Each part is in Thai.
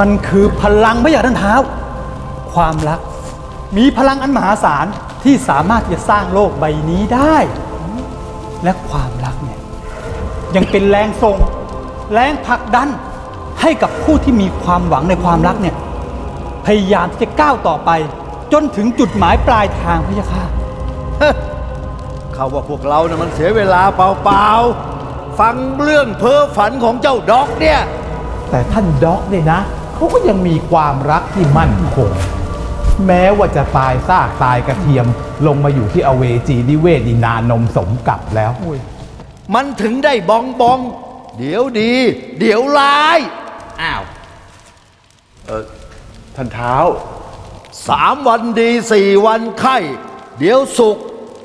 มันคือพลังพระยาท่านเท้า ความรัก มีพลังอันมหาศาลที่สามารถที่จะสร้างโลกใบนี้ได้ และความรักเนี่ยยังเป็นแรงส่ง แรงผลักดันให้กับผู้ที่มีความหวังในความรักเนี่ยพยายามที่จะก้าวต่อไป จนถึงจุดหมายปลายทางพระยาค่ะเขาว่าพวกเรานะ่ะมันเสียเวลาเปล่าๆ ฟังเรื่องเพ้อฝันของเจ้าด็อกเนี่ย แต่ท่านด็อกเนี่ยนะ เขาก็ยังมีความรักที่มั่นคง แม้ว่าจะตายซากตายกระเทียมลงมาอยู่ที่อเวจีนิเวศนีนานมสมกับแล้วมันถึงได้บองบอง เดี๋ยวดี เดี๋ยวร้าย อ้าวท่านเท้าสามวันดีสี่วันไข้ เดี๋ยวสุข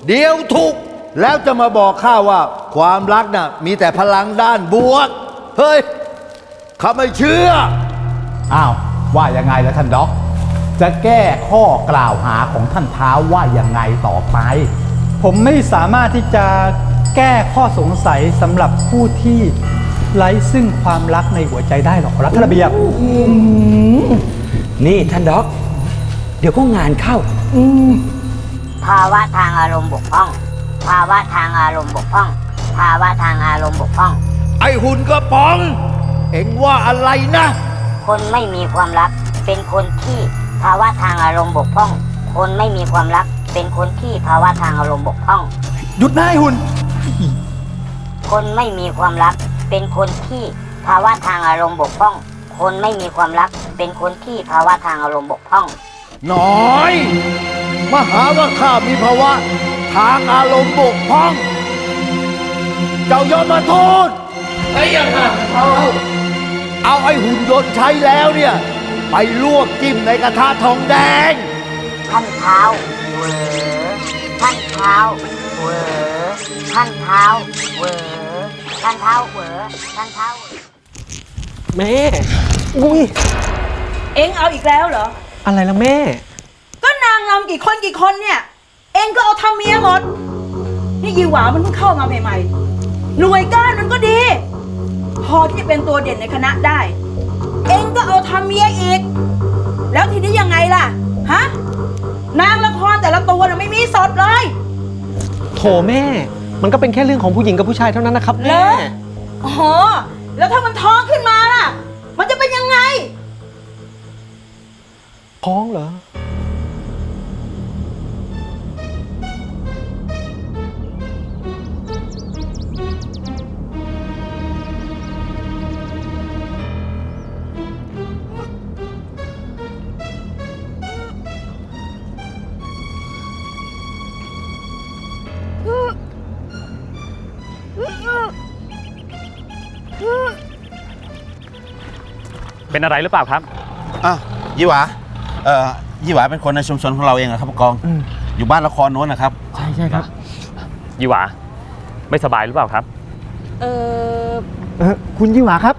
เดี๋ยวทุกข์แล้วจะมาบอกข้าว่า ความรักน่ะ มีแต่พลังด้านบวก เฮ้ยข้าไม่เชื่อ อ้าวว่ายังไงล่ะท่านด็อก จะแก้ข้อกล่าวหาของท่านเท้าว่ายังไงต่อไป ผมไม่สามารถที่จะแก้ข้อสงสัยสำหรับผู้ที่ไร้ซึ่งความรักในหัวใจได้หรอกครับท่านระเบียบ นี่ท่านด็อก เดี๋ยวก็งานเข้า ภาวะทางอารมณ์บกพร่อง ภาวะทางอารมณ์บกพร่อง ภาวะทางอารมณ์บกพร่อง ไอหุ่นกระป๋อง เอ็งว่าอะไรนะ คนไม่มีความรัก เป็นคนที่ภาวะทางอารมณ์บกพร่อง คนไม่มีความรัก เป็นคนที่ภาวะทางอารมณ์บกพร่อง หยุดนะไอ้หุ่น คนไม่มีความรัก เป็นคนที่ภาวะทางอารมณ์บกพร่อง คนไม่มีความรัก เป็นคนที่ภาวะทางอารมณ์บกพร่อง น้อยมาหาว่าข้ามีภาวะ ทางอารมณ์บกพร่อง เจ้ายอมมาโทษไอ้ยังไงเอา เอาไอ้หุ่นยนต์ใช้แล้วเนี่ย ไปลวกจิ้มในกระทะทองแดง ท่านเท้าเหวอท่านเท้าเหวอท่านเท้าเหวอท่านเท้าเหวอท่านเท้าเหวอแม่ อุ้ย เอ็งเอาอีกแล้วเหรอ อะไรล่ะแม่ ก็นางรำกี่คนกี่คนเนี่ย เอ็งก็เอาทำเมียหมด นี่ยีหวามันเพิ่งเข้ามาใหม่ๆ หน่วยก้านมันก็ดี พอที่จะเป็นตัวเด่นในคณะได้ เองก็เอาทำเมียอีก แล้วทีนี้ยังไงล่ะ ฮะ นางละครแต่ละตัวน่ะไม่มีสดเลย โถแม่ มันก็เป็นแค่เรื่องของผู้หญิงกับผู้ชายเท่านั้นนะครับแม่ อ อ๋อ แล้วถ้ามันท้องขึ้นมาล่ะ มันจะเป็นยังไง ท้องเหรอ เป็นอะไรหรือเปล่าครับ อะยี่หวาเอ่อยี่หวาเป็นคนในชุมชนของเราเองนะครับผู้กองอยู่บ้านละครโน้นนะครับ ใช่ใช่ครับ ยีหวาไม่สบายหรือเปล่าครับ เออเออคุณยี่หวาครับ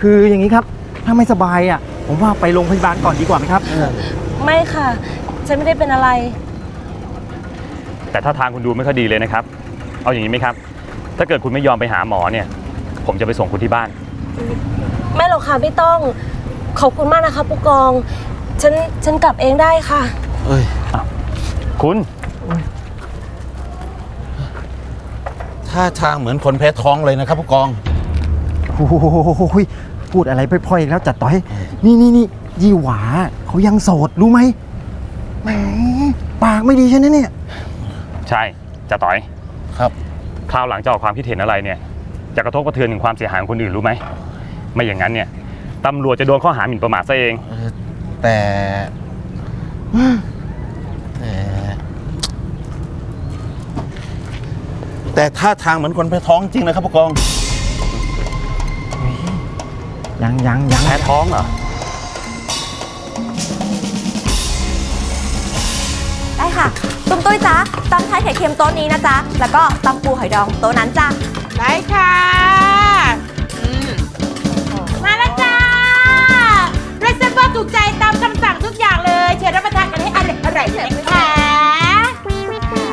คืออย่างนี้ครับ ถ้าไม่สบายอะ ผมว่าไปโรงพยาบาลก่อนดีกว่าไหมครับ ไม่ค่ะ ฉันไม่ได้เป็นอะไร แต่ถ้าทางคุณดูไม่ค่อยดีเลยนะครับ เอาอย่างนี้ไหมครับ ถ้าเกิดคุณไม่ยอมไปหาหมอเนี่ย ผมจะไปส่งคุณที่บ้าน ไม่หรอกค่ะไม่ต้อง ขอบคุณมากนะคะผู้กอง ฉันฉันกลับเองได้ค่ะ เอ้ย คุณ ท่าทางเหมือนคนแพ้ท้องเลยนะครับผู้กอง โอ้โหพูดอะไรพล่อยๆอีกแล้วจัดต่อย นี่นี่นี่ยี่หวาเขายังโสดรู้ไหมแหมปากไม่ดีใช่ไหมเนี่ย ใช่จะต่อย ครับ คราวหลังจะออกความคิดเห็นอะไรเนี่ยจะกระทบกระเทือนถึงความเสียหายของคนอื่นรู้ไหม ไม่อย่างนั้นเนี่ย ตำรวจจะโดนข้อหาหมิ่นประมาทซะเองแต่ แต่ แต่ท่าทางเหมือนคนแพ้ท้องจริงนะครับผู้กอง ยังยังยังแพ้ท้องเหรอ ได้ค่ะ ตุ้มตุ้ยจ๊ะตำไทยไข่เค็มโต๊ะนี้นะจ๊ะ แล้วก็ตำปูหอยดองโต๊ะนั้นจ้ะ ได้ค่ะ ถูกใจตามคำสั่งทุกอย่างเลย เชิญรับประทานกันให้อร่อยอร่อยเลยนะคะ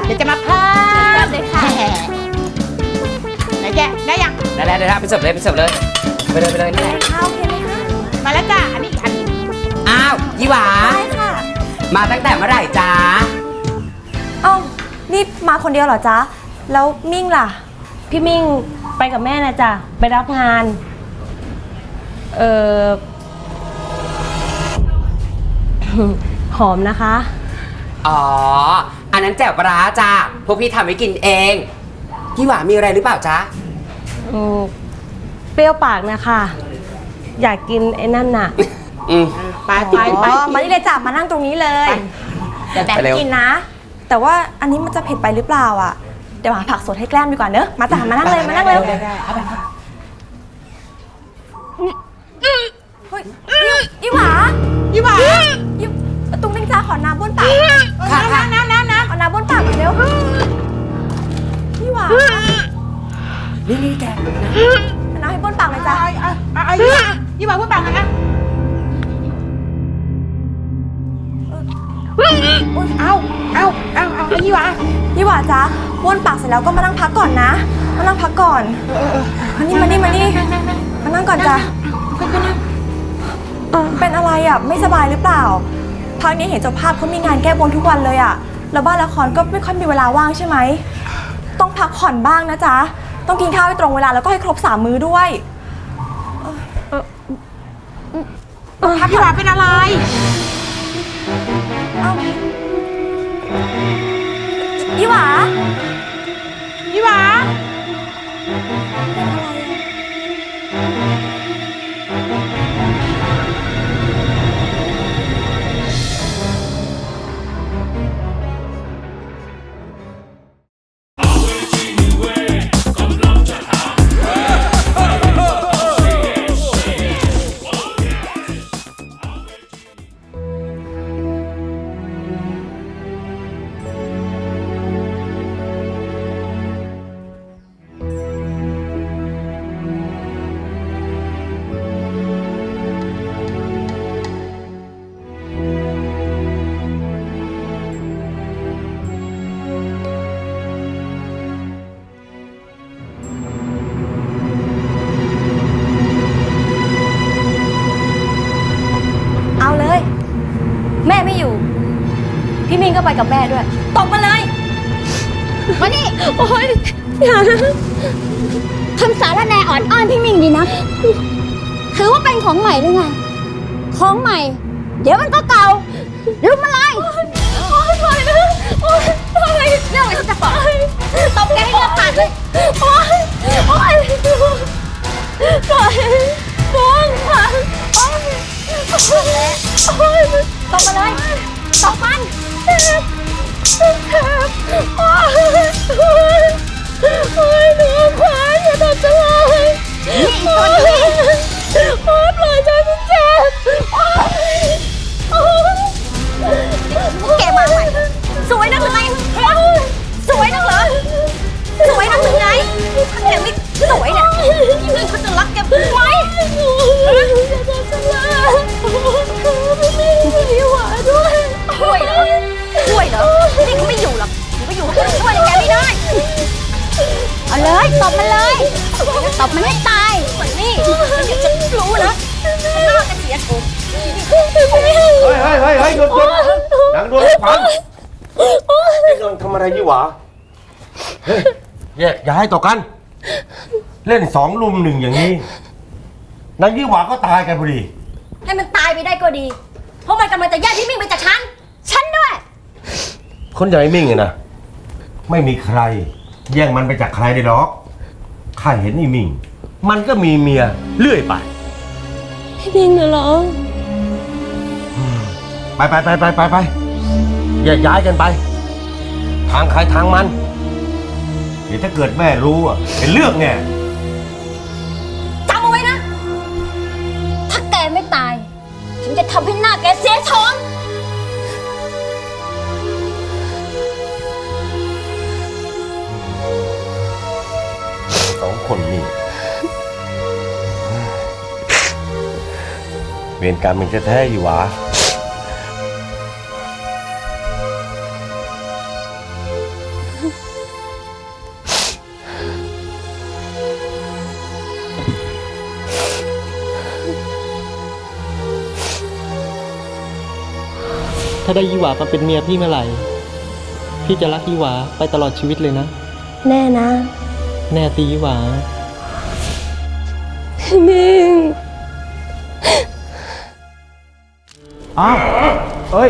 เดี๋ยวจะมาเพิ่มเลยค่ะไหนแกได้ยังได้แล้วได้แล้วไปเสิร์ฟเลยไปเสิร์ฟเลยไปเลยไปเลยนี่แหละข้าวโอเคไหมคะมาแล้วจ้าอันนี้อีกอันหนึงอ้าวยี่หวาได้ค่ะมาตั้งแต่เมื่อไหร่จ้าเอ้านี่มาคนเดียวเหรอจ๊ะ แล้วมิ่งล่ะ พี่มิ่งไปกับแม่นะจ๊ะ ไปรับงาน เออ หอมนะคะ อ๋อ อันนั้นแจ่วปลาร้าจ้าพวกพี่ทำไว้กินเองยี่หวามีอะไรหรือเปล่าจ๊ะ อืมเปรี้ยวปากนะคะ อยากกินไอ้นั่นน่ะอืม ไปไปไปอ๋อมานี่เลยจ้ะมานั่งตรงนี้เลย เดี๋ยวแบ่งไปเร็ว กินนะ แต่ว่าอันนี้มันจะเผ็ดไปหรือเปล่าอะ เดี๋ยวหาผักสดให้แกล้มดีกว่าเนอะมาจ้ะมานั่งเลยมานั่งเร็วเฮ้ยยี่หวายี่หวายี่ตุ้งติ้งจ้าขอน้ำบ้วนปากค่ะค่ะน้ำน้ำน้ำขอน้ำบ้วนปากหน่อยเร็วยี่หวานี่นี่แกเอาน้ำให้บ้วนปากเลยจ้ะเอาเอาเอายี่หวายี่หวาพูดปากหน่อยนะเอาเอาเอาเอาเอายี่หวายี่หวาจ้าบ้วนปากเสร็จแล้วก็มานั่งพักก่อนนะ มานั่งพักก่อนมานี่มานี่มานี่มานั่งก่อนจ้ะ เป็นอะไรอะไม่สบายหรือเปล่าพักนี้เห็นเจ้าภาพเขามีงานแก้บนทุกวันเลยอะแล้วบ้านละครก็ไม่ค่อยมีเวลาว่างใช่ไหมต้องพักผ่อนบ้างนะจ๊ะต้องกินข้าวให้ตรงเวลาแล้วก็ให้ครบสามมื้อด้วยครับยี่หวาเป็นอะไรเอ้ายี่หวายี่หวาเอา มานี่โอ๊ยอย่านะคำสารแนอ่อนอ้อนพี่มิงดีนะ ถือว่าเป็นของใหม่หรือไง ของใหม่ เดี๋ยวมันก็เก่าลุมอะไรโอ๊ยปล่อยนะโอ๊ยปล่อยเรื่องอะไรฉันจะปล่อยตบแกให้เลือดขาดเลยโอ๊ยโอ๊ยปล่อยบุ้งค่ะโอ๊ยโอ๊ยตบมาเลยตบมัน โอ๊ยโอ๊ยโอ๊ยหนูขวานอย่าทำฉันเลยนี่ตัวนี้โอ๊ยปล่อยฉันฉันเจ็บโอ๊ยโอ๊ยแกมาใหม่สวยนักหรือไงฮะสวยนักเหรอ สวยนักหรือไงถ้าแกไม่สวยเนี่ยพี่นิ่เขาจะรักแก นางดวงขวัญเอ็งกำลังทำอะไรยี่หวาเฮ้ยแยกย้ายต่อกัน เล่นสองลุมหนึ่งอย่างนี้นางยี่หวาก็ตายกันพอดี ให้มันตายไปได้ก็ดี เพราะมันกำลังจะแย่งพี่มิ่งไปจากฉัน ฉันด้วย คนอย่างไอ้มิ่งอะนะไม่มีใคร แย่งมันไปจากใครได้หรอกข้าเห็นไอ้มิ่ง มันก็มีเมียเรื่อยไป พี่มิงน่ะเหรอ ไปไปไปไปไปไป แยกย้ายกันไป ทางใครทางมัน เดี๋ยวถ้าเกิดแม่รู้อะเป็นเรื่องแน่จำเอาไว้นะ ถ้าแกไม่ตาย ฉันจะทำให้หน้าแกเสียโฉมสองคนนี่ เวรกรรมมันจะแท้ๆอยู่หวะ ถ้าได้ยี่หวามาเป็นเมียพี่เมื่อไหร่ พี่จะรักยี่หวาไปตลอดชีวิตเลยนะ แน่นะ แน่ตียี่หวาพี่มิงอ้าวเอ้ย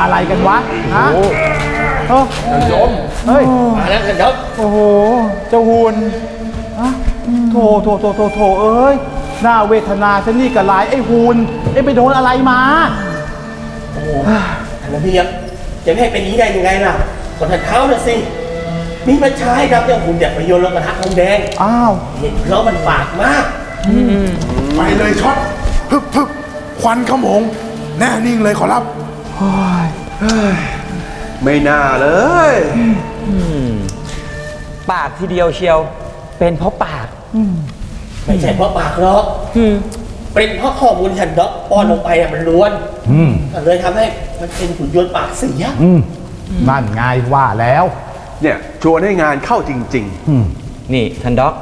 อะไรกันวะ ฮะเออโยมเฮ้ย มาแล้วท่านยศโอ้โห เจ้าหุ่นอะโถโถโถโถโถเอ้ยน่าเวทนาฉันนี่กับลายไอ้หุ่นไอ้ไปโดนอะไรมา แล้วพี่ยังจะไม่ให้เป็นอย่างนี้ได้ยังไงล่ะก็ท่านเท้าน่ะสิ มีมาใช้ครับเรื่องหุ่นเด็กประโยชน์ลงกระทะทองแดง อ้าว เห็นเพราะมันบาดมาก ไปเลยช็อตพึบพึบควันขโมง แน่นิ่งเลยขอรับ ไม่น่าเลย ปากทีเดียวเชียว เป็นเพราะปาก ไม่ใช่เพราะปากหรอก เป็นเพราะข้อมูลที่ท่านด็อกป้อนลงไปอะมันล้วนอืมก็เลยทำให้มันเป็นหุ่นยนต์ปากเสียอืมนั่นไงว่าแล้ว เนี่ยชวนให้งานเข้าจริงนี่ท่านด็อก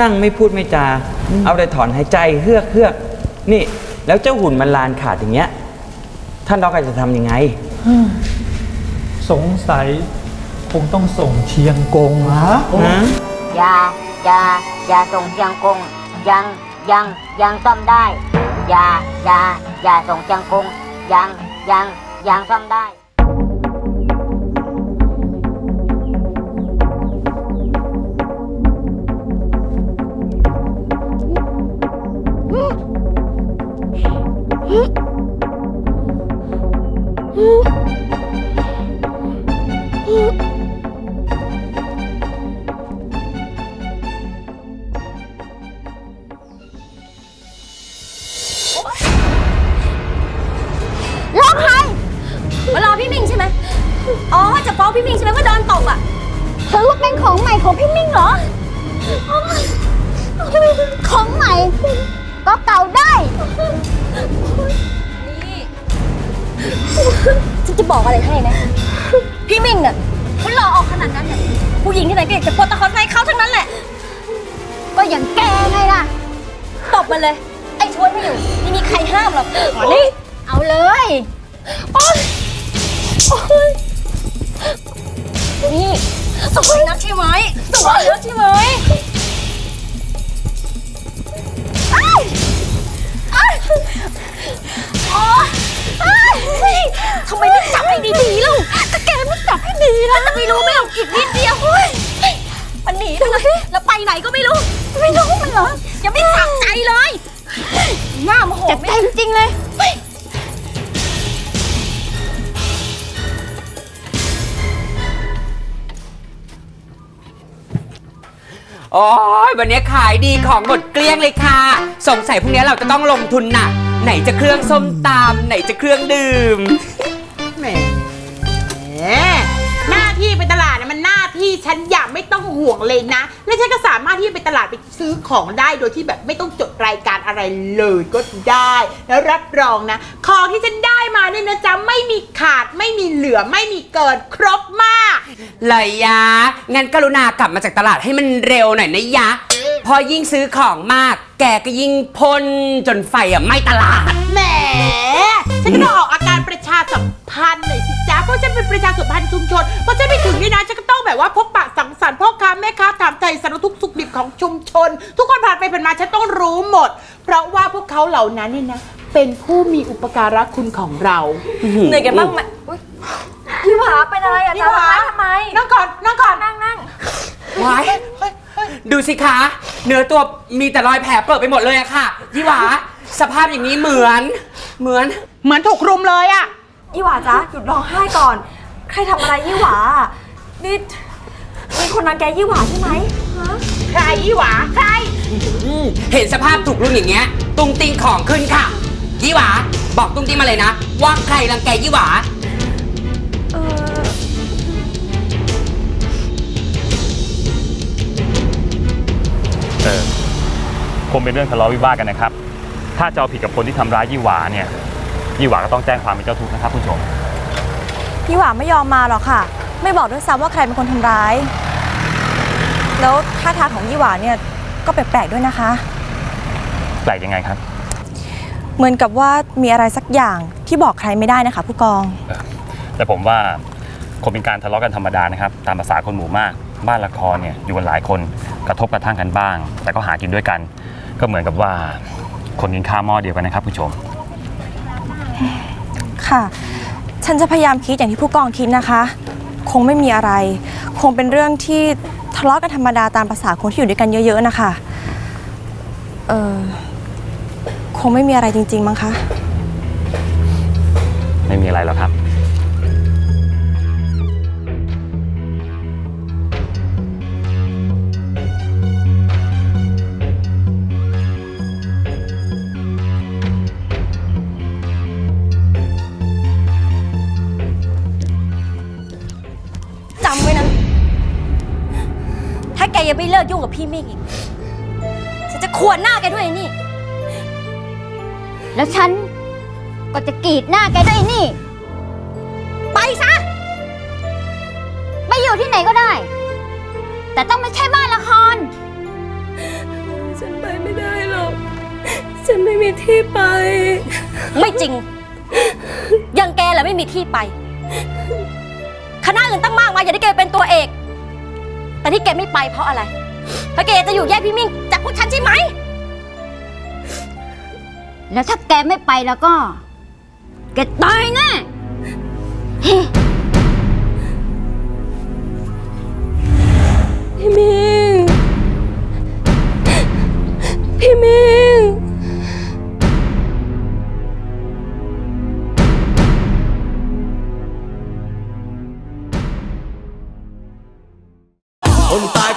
นั่งไม่พูดไม่จา เอาแต่ถอนหายใจเฮือกเฮือกนี่ แล้วเจ้าหุ่นมันลานขาดอย่างเงี้ย ท่านด็อกอาจจะทำยังไง สงสัยคงต้องส่งเชียงกงฮะ อย่าอย่าอย่าส่งเชียงกงยัง ยังยังซ่อมได้ อย่าอย่าอย่าส่งเชียงกงยังยังยังซ่อมได้ร้ ล่ะไม่รู้ไม่เอาอีกนิดเดียวเฮ้ยมันหนีไปเลยแล้วไปไหนก็ไม่รู้ ไม่รู้มันเหรอยังไม่สักใจเลยหน้าโมโหเจ็บใจริงเลย โอ้ยวันนี้ขายดีของหมดเกลี้ยงเลยค่ะ สงสัยพรุ่งนี้เราจะต้องลงทุนหนักไหนจะเครื่องส้มตำไหนจะเครื่องดื่ม ที่ฉันอยากไม่ต้องห่วงเลยนะ และฉันก็สามารถที่จะไปตลาดไปซื้อของได้โดยที่แบบไม่ต้องจดรายการอะไรเลยก็ได้ แล้วรับรองนะ ของที่ฉันได้มาเนี่ยนะจ๊ะไม่มีขาดไม่มีเหลือไม่มีเกินครบมาก เลยยะ งั้นกรุณากลับมาจากตลาดให้มันเร็วหน่อยนะยะ พอยิ่งซื้อของมาก แกก็ยิ่งพ่นจนไฟอะไหม้ตลาด แหม ฉันก็ต้องออกอาการ ประชาสัมพันธ์หน่อยสิจ๊ะเพราะฉันเป็นประชาสัมพันธ์ชุมชนเพราะฉันไปถึงนี่นะฉันก็ต้องแบบว่าพบปะสังสรรค์พ่อค้าแม่ค้าถามไทยสารทุกข์สุขดิบของชุมชน ทุกคนผ่านไปผ่านมาฉันต้องรู้หมด เพราะว่าพวกเขาเหล่านั้นเนี่ยนะเป็นผู้มีอุปการะคุณของเราเหนื่อยกันบ้างไหมอุ๊ยพี่หวาเป็นอะไรอะพี่จะหวาร้องไห้ทำไมนั่งก่อนนั่งก่อนนั่งนั่งว้ายดูสิคะเนื้อตัวมีแต่รอยแผลเปิดไปหมดเลยอะค่ะยี่หวา สภาพอย่างนี้เหมือน เหมือน เหมือนถูกรุมเลยอะยี่หวาจ๊ะหยุดร้องไห้ก่อน ใครทำอะไรยี่หวา นี่มีคนรังแกยี่หวาใช่ไหมฮะใครยี่หวาใคร อืมเห็นสภาพถูกลุงอย่างเงี้ย ตุงติงของขึ้นค่ะ ยี่หวา บอกตุงติงมาเลยนะ ว่าใครรังแกยี่หวา เออ เออคงเป็นเรื่องทะเลาะวิวาทกันนะครับ ถ้าจะเอาผิดกับคนที่ทำร้ายยี่หวาเนี่ยยี่หวาก็ต้องแจ้งความเป็นเจ้าทุกข์นะครับผู้ชมยี่หวาไม่ยอมมาหรอกค่ะ ไม่บอกด้วยซ้ำว่าใครเป็นคนทำร้าย แล้วท่าทางของยี่หวาเนี่ยก็แปลกๆด้วยนะคะ แปลกยังไงครับ เหมือนกับว่ามีอะไรสักอย่างที่บอกใครไม่ได้นะคะ ผู้กอง แต่ผมว่าคงเป็นการทะเลาะกันธรรมดานะครับ ตามภาษาคนหมู่มาก บ้านละครเนี่ยอยู่กันหลายคนกระทบกระทั่งกันบ้าง แต่ก็หากินด้วยกัน ก็เหมือนกับว่า คนกินข้าวหม้อเดียวกันนะครับผู้ชม ค่ะ ฉันจะพยายามคิดอย่างที่ผู้กองคิดนะคะ คงไม่มีอะไร คงเป็นเรื่องที่ทะเลาะกันธรรมดาตามภาษาคนที่อยู่ด้วยกันเยอะ ๆ นะคะ เออคงไม่มีอะไรจริง ๆ มั้งคะ ไม่มีอะไรหรอกครับ กยุ่งกับพี่มิกอีก ฉันจะขวนหน้าแกด้วยไอ้นี่ แล้วฉันก็จะกรีดหน้าแกด้วยไอ้นี่ ไปซะ ไปอยู่ที่ไหนก็ได้ แต่ต้องไม่ใช่บ้านละคร ฉันไปไม่ได้หรอก ฉันไม่มีที่ไป ไม่จริง ยังแกแหละไม่มีที่ไป คณะอื่นตั้งมากมายอย่าได้แกเป็นตัวเอก แต่ที่แกไม่ไปเพราะอะไร เพราะแกจะอยู่แยกพี่มิ่งจากพวกฉันใช่ไหม แล้วถ้าแกไม่ไปแล้วก็ แกตายแน่พี่มิงพี่มิงคนตา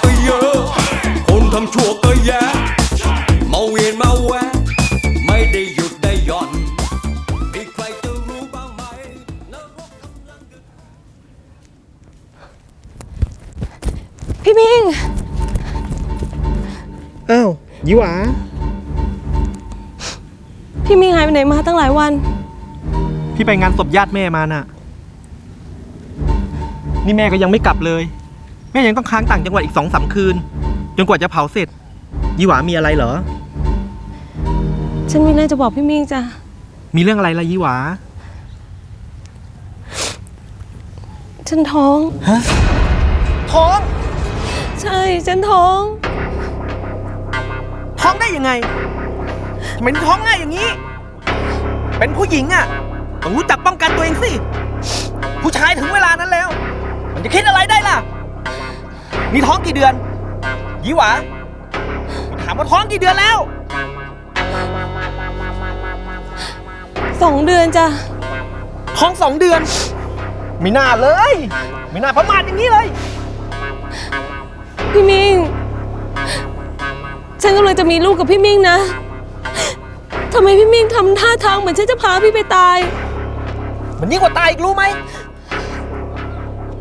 ไปงานศพญาติแม่มาน่ะ นี่แม่ก็ยังไม่กลับเลย แม่ยังต้องค้างต่างจังหวัดอีกสองสามคืน จนกว่าจะเผาเสร็จ ยี่หวามีอะไรเหรอ ฉันมีเรื่องจะบอกพี่มิงจ้ะ มีเรื่องอะไรล่ะยี่หวา ฉันท้อง ฮะ ท้อง ใช่ ฉันท้อง ท้องได้ยังไงทำไมท้องง่ายอย่างนี้ เป็นผู้หญิงอะ ต้องรู้จักป้องกันตัวเองสิ ผู้ชายถึงเวลานั้นแล้ว มันจะคิดอะไรได้ล่ะ นี่ท้องกี่เดือน ยี่หวาถามว่าท้องกี่เดือนแล้ว สองเดือนจ้ะท้องสองเดือน ไม่น่าเลย ไม่น่าประมาทอย่างนี้เลย พี่มิงฉันกำลังจะมีลูกกับพี่มิงนะทำไมพี่มิงทำท่าทางเหมือนฉันจะพาพี่ไปตาย มันยิ่งกว่าตายอีกรู้ไหม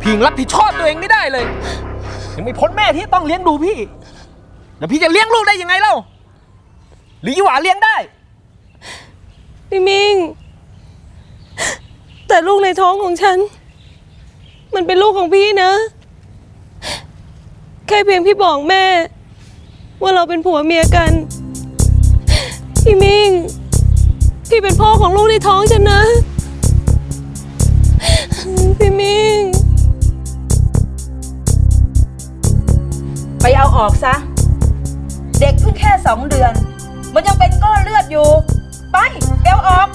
พี่ยังรับผิดชอบตัวเองไม่ได้เลย ยังไม่พ้นแม่ที่ต้องเลี้ยงดูพี่ แล้วพี่จะเลี้ยงลูกได้ยังไงเล่า หรือยี่หวาเลี้ยงได้ พี่มิง แต่ลูกในท้องของฉัน มันเป็นลูกของพี่นะ แค่เพียงพี่บอกแม่ ว่าเราเป็นผัวเมียกัน พี่มิง พี่เป็นพ่อของลูกในท้องฉันนะ พี่มิงไปเอาออกซะ เด็กเพิ่งแค่สองเดือน มันยังเป็นก้อนเลือดอยู่ ไปไปเอาออก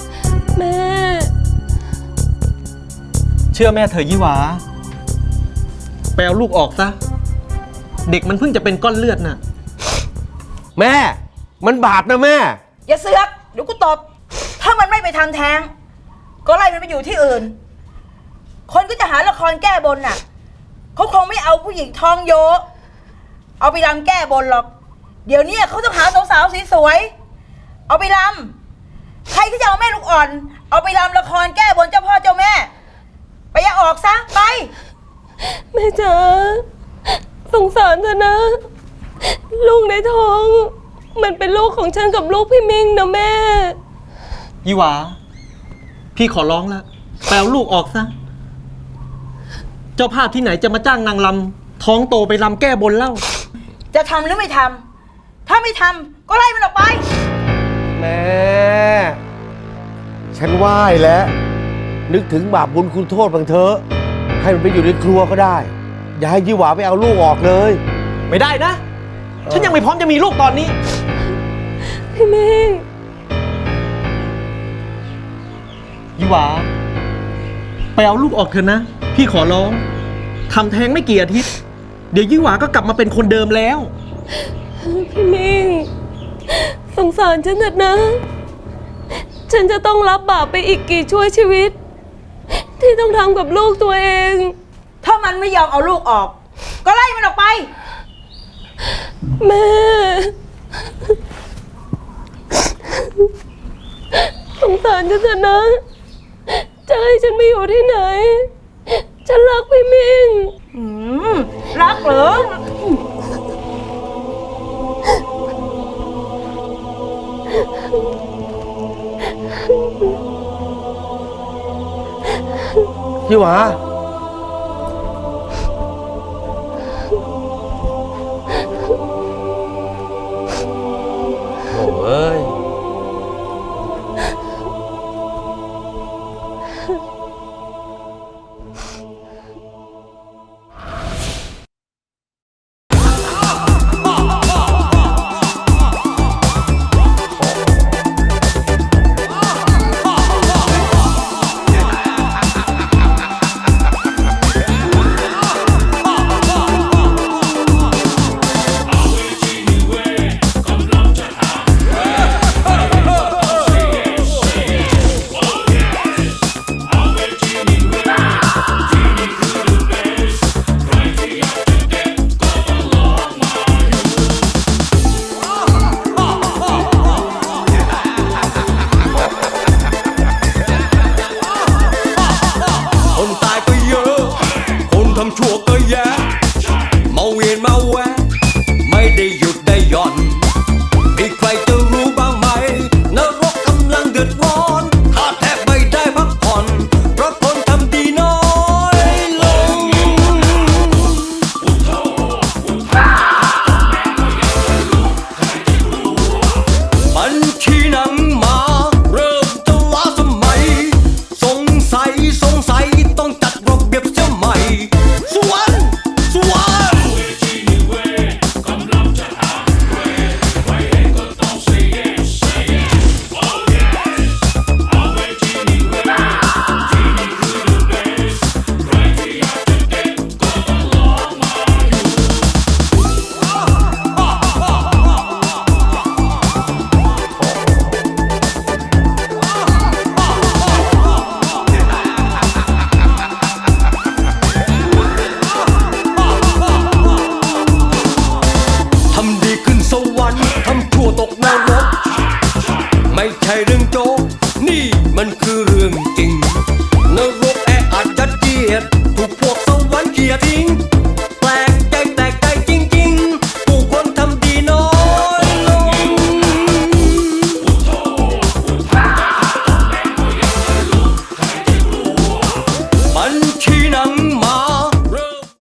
แม่ เชื่อแม่เธอะยี่หวาไปเอาลูกออกซะ เด็กมันเพิ่งจะเป็นก้อนเลือดน่ะ แม่ มันบาปนะแม่ อย่าเสือกเดี๋ยวกูตบ ถ้ามันไม่ไปทำแท้ง ก็ไล่มันไปอยู่ที่อื่น คนก็จะหาละครแก้บนน่ะเขาคงไม่เอาผู้หญิงทองโยเอาไปรำแก้บนหรอก เดี๋ยวนี้เขาต้องหาสาวๆสวยๆเอาไปรำใครที่จะเอาแม่ลูกอ่อน เอาไปรำละครแก้บนเจ้าพ่อเจ้าแม่ ไปอย่าออกซะไป แม่จ๋าสงสารเธอนะ ลูกในท้อง มันเป็นลูกของฉันกับลูกพี่มิงนะแม่ ยี่หวา พี่ขอร้องแล้วแปลลูกออกซะ เจ้าภาพที่ไหนจะมาจ้างนางลำท้องโตไปลำแก้บนเล่า จะทำหรือไม่ทำถ้าไม่ทำก็ไล่มันออกไป แม่ฉันไหว้แล้ว นึกถึงบาปบุญคุณโทษบางเถอะให้มันไปอยู่ในครัวก็ได้ อย่าให้ยี่หวาไปเอาลูกออกเลย ไม่ได้นะ ฉันยังไม่พร้อมจะมีลูกตอนนี้ พี่มิงยี่หวา ไปเอาลูกออกเถอะนะ พี่ขอร้องทำแท้งไม่กี่อาทิตย์ เดี๋ยวยี่หวาก็กลับมาเป็นคนเดิมแล้ว พี่มิงสงสารฉันเถิดนะ ฉันจะต้องรับบาปไปอีกกี่ชั่วชีวิต ที่ต้องทำกับลูกตัวเอง ถ้ามันไม่ยอมเอาลูกออก ก็ไล่มันออกไป แม่ สงสารฉันเถอะนะ จะให้ฉันไปอยู่ที่ไหน ฉันรักพี่มิง อืมรักเหรอยี่หวา